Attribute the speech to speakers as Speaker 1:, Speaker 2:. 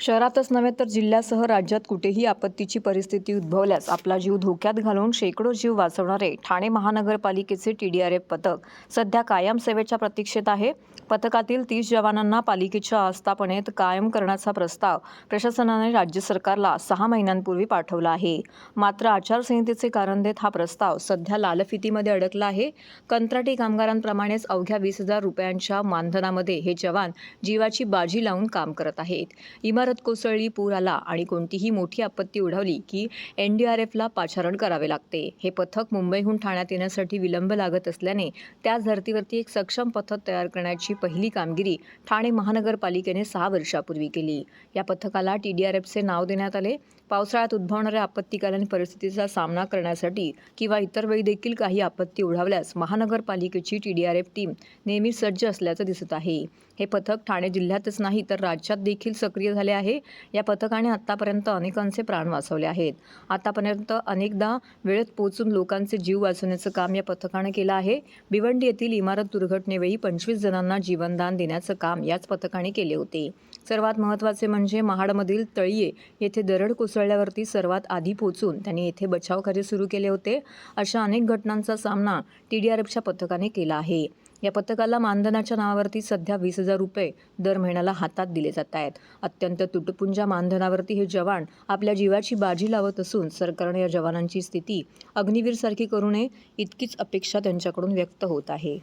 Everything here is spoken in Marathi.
Speaker 1: शहरातच नव्हे तर जिल्ह्यासह राज्यात कुठेही आपत्तीची परिस्थिती उद्भवल्यास आपला जीव धोक्यात घालून शेकडो जीव वाचवणारे ठाणे महानगरपालिकेचे टी डी आर एफ पथक सध्या कायम सेवेच्या प्रतीक्षेत आहे. पथकातील तीस जवानांना पालिकेच्या आस्थापनेत कायम करण्याचा प्रस्ताव प्रशासनाने राज्य सरकारला सहा महिन्यांपूर्वी पाठवला आहे. मात्र आचारसंहितेचे कारण देत हा प्रस्ताव सध्या लालफितीमध्ये अडकला आहे. कंत्राटी कामगारांप्रमाणेच अवघ्या वीस हजार रुपयांच्या मानधनामध्ये हे जवान जीवाची बाजी लावून काम करत आहेत. इमारत कोसळली पूर आला आणि कोणतीही मोठी आपत्ती ओढवली की एन डी आर एफला पाचारण करावे लागते. हे पथक मुंबईहून ठाण्यात येण्यासाठी विलंब लागत असल्याने त्याच धर्तीवरती एक सक्षम पथक तयार करण्याची पहिली कामगिरी ठाणे महानगरपालिकेने सहा वर्षापूर्वी केली. या पथकाला टी डी आर एफचे नाव देण्यात आले. पावसाळ्यात उद्भवणाऱ्या आपत्तीकालीन परिस्थितीचा सामना करण्यासाठी किंवा इतर वेळी देखील काही आपत्ती ओढावल्यास महानगरपालिकेची T D R F team नेहमी सज्ज असल्याचं दिसत आहे. हे पथक ठाणे जिल्ह्यातच नाही तर राज्यात देखील सक्रिय झाले आहे. या पथकाने आतापर्यंत अनेकांचे प्राण वाचवले आहेत. आतापर्यंत अनेकदा वेळेत पोहोचून लोकांचे जीव वाचवण्याचं काम या पथकाने केलं आहे. भिवंडी येथील इमारत दुर्घटनेवेळी पंचवीस जणांना जीवनदान देण्याचं काम याच पथकाने केले होते. सर्वात महत्त्वाचे म्हणजे महाडमधील तळीये येथे दरड कोसळल्यावरती सर्वात आधी पोहोचून त्यांनी येथे बचाव कार्य सुरू केले होते. अशा अनेक घटनांचा सामना टी डी आर एफच्या पथकाने केला आहे. या पथकाला मानधनाच्या नावावरती सध्या वीस हजार रुपये दर महिन्याला हातात दिले जात आहेत. अत्यंत तुटपुंजा मानधनावरती हे जवान आपल्या जीवाची बाजी लावत असून सरकारने या जवानांची स्थिती अग्निवीरसारखी करू नये इतकीच अपेक्षा त्यांच्याकडून व्यक्त होत आहे.